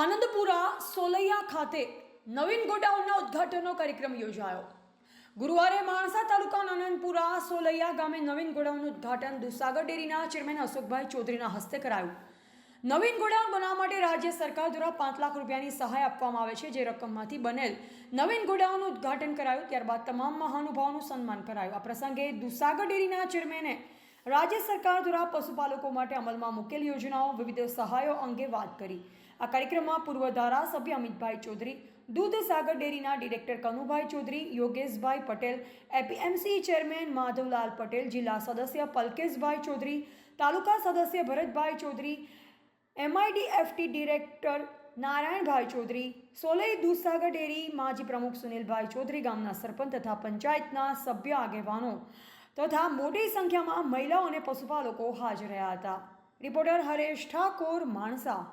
આનંદપુરા સોલૈયા ખાતે નવીન ગોડાઉનના ઉદ્ઘાટનનો કાર્યક્રમ યોજાયો. ગુરુવારે માણસા તાલુકાના આનંદપુરા સોલૈયા ગામે નવીન ગોડાઉનનું ઉદ્ઘાટન દુસાગર ડેરીના ચેરમેન અશોકભાઈ ચૌધરીના હસ્તે કરાયું. નવીન ગોડાઉન બનાવવા માટે રાજ્ય સરકાર દ્વારા પાંચ લાખ રૂપિયાની સહાય આપવામાં આવે છે, જે રકમમાંથી બનેલ નવીન ગોડાઉનનું ઉદ્ઘાટન કરાયું. ત્યારબાદ તમામ મહાનુભાવોનું સન્માન કરાયું. આ પ્રસંગે દુસાગર ડેરીના ચેરમેને રાજ્ય સરકાર દ્વારા પશુપાલકો માટે અમલમાં મૂકેલ યોજનાઓ, વિવિધ સહાયો અંગે વાત કરી. આ કાર્યક્રમમાં પૂર્વ ધારાસભ્ય અમિતભાઈ ચૌધરી, દૂધ સાગર ડેરીના director Kanubhai Chaudhari, Yogeshbhai Patel, APMC chairman Madhavlal Patel, જિલ્લા સદસ્ય પલકેશભાઈ ચૌધરી, તાલુકા સદસ્ય ભરતભાઈ ચૌધરી, એમઆઈડીએફટી ડિરેક્ટર નારાયણભાઈ ચૌધરી, સોલઈ દૂધસાગર ડેરી માજી પ્રમુખ સુનિલભાઈ ચૌધરી, ગામના સરપંચ તથા પંચાયતના સભ્ય આગેવાનો. તથા મોટી સંખ્યામાં મહિલાઓ અને પશુપાલકો હાજર રહ્યા હતા. રિપોર્ટર હરેશ ઠાકોર માણસા.